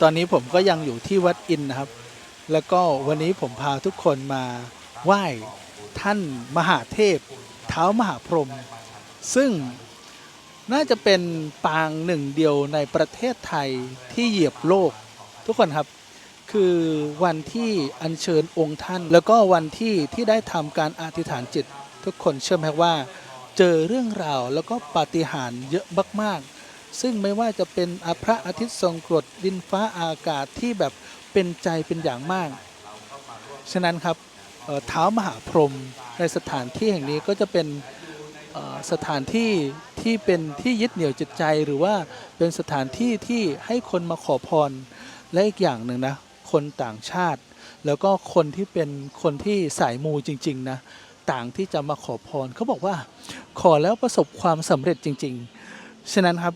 ตอนนี้ผมก็ยังอยู่ที่วัดอินนะครับ แล้วก็วันนี้ผมพาทุกคนมาไหว้ท่านมหาเทพ เท้ามหาพรหมซึ่งน่าจะเป็นปางหนึ่งเดียวในประเทศไทยที่เหยียบโลก ทุกคนครับคือวันที่อัญเชิญองค์ท่าน แล้วก็วันที่ที่ได้ทำการอธิษฐานจิต ทุกคนเชื่อไหมว่า เจอเรื่องราวแล้วก็ปาฏิหาริย์เยอะมากๆ ซึ่งไม่ว่าจะเป็นอพระอาทิตย์ทรงกรดดินฟ้าอากาศที่แบบเป็นใจเป็นอย่างมาก ฉะนั้นครับเท้ามหาพรหมในสถานที่แห่งนี้ก็จะเป็นสถานที่ที่เป็นที่ยึดเหนี่ยวจิตใจหรือว่าเป็นสถานที่ที่ให้คนมาขอพรและอีกอย่างหนึ่งนะคนต่างชาติ แล้วก็คนที่เป็นคนที่สายมูจริง ๆ นะ ต่างที่จะมาขอพรเขาบอกว่าขอแล้วประสบความสำเร็จจริง ๆ ฉะนั้นครับ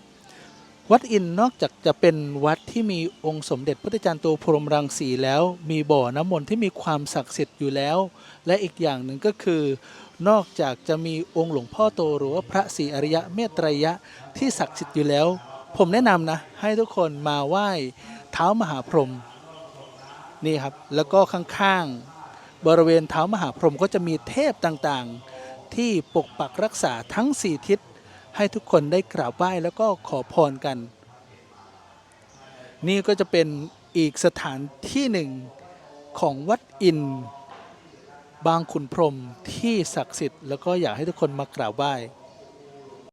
วัดอินนอกจากจะเป็นวัดที่มีองค์สมเด็จพระจันทร์โตพรหมรังสีแล้ว มีบ่อน้ำมนต์ที่มีความศักดิ์สิทธิ์อยู่แล้ว และอีกอย่างหนึ่งก็คือ นอกจากจะมีองค์หลวงพ่อโตหรือว่าพระศรีอริยะเมตไตรยะที่ศักดิ์สิทธิ์อยู่แล้ว ผมแนะนำนะให้ทุกคนมาไหว้เท้ามหาพรหมนี่ครับแล้วก็ข้างๆบริเวณเท้ามหาพรหมก็จะมีเทพต่างๆ ที่ปกปักรักษาทั้งสี่ทิศ ให้ทุกคนได้กราบไหว้แล้วก็ขอพรกัน นี่ก็จะเป็นอีกสถานที่หนึ่งของวัดอินบางขุนพรมที่ศักดิ์สิทธิ์แล้วก็อยากให้ทุกคนมากราบไหว้